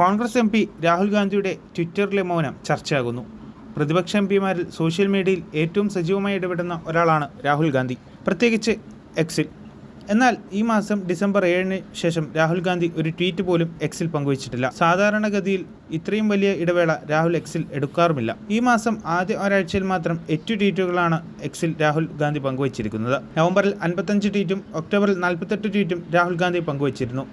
Congress M P Rahul ഗാന്ധിയുടെ ട്വിറ്ററിലെ മൗനം ചർച്ചയാകുന്നു. പ്രതിപക്ഷ എം പിമാരിൽ സോഷ്യൽ മീഡിയയിൽ ഏറ്റവും സജീവമായി ഇടപെടുന്ന ഒരാളാണ് രാഹുൽ ഗാന്ധി. പ്രത്യേകിച്ച് എക്സിൽ. എന്നാൽ ഈ മാസം ഡിസംബർ ഏഴിന് ശേഷം രാഹുൽ ഗാന്ധി ഒരു ട്വീറ്റ് പോലും എക്സിൽ പങ്കുവച്ചിട്ടില്ല. സാധാരണഗതിയിൽ ഇത്രയും വലിയ ഇടവേള രാഹുൽ എക്സിൽ എടുക്കാറുമില്ല. ഈ മാസം ആദ്യ ഒരാഴ്ചയിൽ മാത്രം എട്ട് ട്വീറ്റുകളാണ് എക്സിൽ രാഹുൽ ഗാന്ധി പങ്കുവച്ചിരിക്കുന്നത്. നവംബറിൽ അൻപത്തഞ്ച് ട്വീറ്റും ഒക്ടോബറിൽ നാൽപ്പത്തെട്ട് ട്വീറ്റും രാഹുൽ ഗാന്ധി പങ്കുവച്ചിരുന്നു.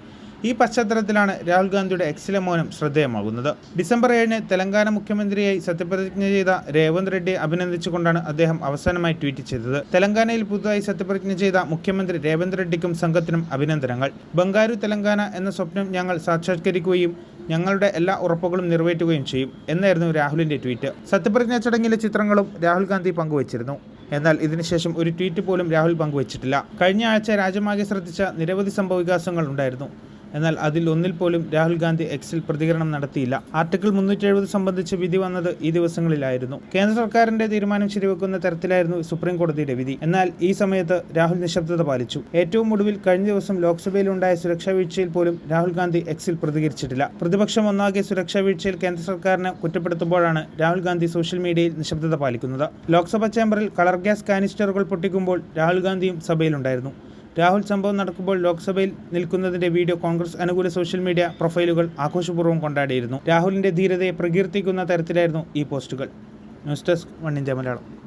ഈ പശ്ചാത്തലത്തിലാണ് രാഹുൽ ഗാന്ധിയുടെ എക്സിലെ മൗനം ശ്രദ്ധേയമാകുന്നത്. ഡിസംബർ ഏഴിന് തെലങ്കാന മുഖ്യമന്ത്രിയായി സത്യപ്രതിജ്ഞ ചെയ്ത രേവന്ത് റെഡ്ഡിയെ അഭിനന്ദിച്ചുകൊണ്ടാണ് അദ്ദേഹം അവസാനമായി ട്വീറ്റ് ചെയ്തത്. തെലങ്കാനയിൽ പുതുതായി സത്യപ്രതിജ്ഞ ചെയ്ത മുഖ്യമന്ത്രി രേവന്ത് റെഡ്ഡിക്കും സംഘത്തിനും അഭിനന്ദനങ്ങൾ. ബംഗാരു തെലങ്കാന എന്ന സ്വപ്നം ഞങ്ങൾ സാക്ഷാത്കരിക്കുകയും ഞങ്ങളുടെ എല്ലാ ഉറപ്പുകളും നിറവേറ്റുകയും ചെയ്യും എന്നായിരുന്നു രാഹുലിന്റെ ട്വീറ്റ്. സത്യപ്രതിജ്ഞാ ചടങ്ങിലെ ചിത്രങ്ങളും രാഹുൽ ഗാന്ധി പങ്കുവച്ചിരുന്നു. എന്നാൽ ഇതിനുശേഷം ഒരു ട്വീറ്റ് പോലും രാഹുൽ പങ്കുവച്ചിട്ടില്ല. കഴിഞ്ഞ ആഴ്ച രാജ്യമാകെ ശ്രദ്ധിച്ച നിരവധി സംഭവവികാസങ്ങൾ ഉണ്ടായിരുന്നു. എന്നാൽ അതിൽ ഒന്നിൽ പോലും രാഹുൽ ഗാന്ധി എക്സിൽ പ്രതികരണം നടത്തിയില്ല. ആർട്ടിക്കിൾ മുന്നൂറ്റി എഴുപത് സംബന്ധിച്ച് വിധി വന്നത് ഈ ദിവസങ്ങളിലായിരുന്നു. കേന്ദ്ര സർക്കാരിന്റെ തീരുമാനം ശരിവെക്കുന്ന തരത്തിലായിരുന്നു സുപ്രീം കോടതിയുടെ വിധി. എന്നാൽ ഈ സമയത്ത് രാഹുൽ നിശബ്ദത പാലിച്ചു. ഏറ്റവും ഒടുവിൽ കഴിഞ്ഞ ദിവസം ലോക്സഭയിലുണ്ടായ സുരക്ഷാ വീഴ്ചയിൽ പോലും രാഹുൽ ഗാന്ധി എക്സിൽ പ്രതികരിച്ചിട്ടില്ല. പ്രതിപക്ഷം ഒന്നാകെ സുരക്ഷാ വീഴ്ചയിൽ കേന്ദ്ര സർക്കാരിനെ കുറ്റപ്പെടുത്തുമ്പോഴാണ് രാഹുൽ ഗാന്ധി സോഷ്യൽ മീഡിയയിൽ നിശബ്ദത പാലിക്കുന്നത്. ലോക്സഭാ ചേംബറിൽ കളർ ഗ്യാസ് കാനിസ്റ്ററുകൾ പൊട്ടിക്കുമ്പോൾ രാഹുൽ ഗാന്ധിയും സഭയിലുണ്ടായിരുന്നു. രാഹുൽ സംഭവം നടക്കുമ്പോൾ ലോക്സഭയിൽ നിൽക്കുന്നതിന്റെ വീഡിയോ കോൺഗ്രസ് അനുകൂല സോഷ്യൽ മീഡിയ പ്രൊഫൈലുകൾ ആഘോഷപൂർവം കൊണ്ടാടിയിരുന്നു. രാഹുലിന്റെ ധീരതയെ പ്രകീർത്തിക്കുന്ന തരത്തിലായിരുന്നു ഈ പോസ്റ്റുകൾ. News desk one India Malayalam.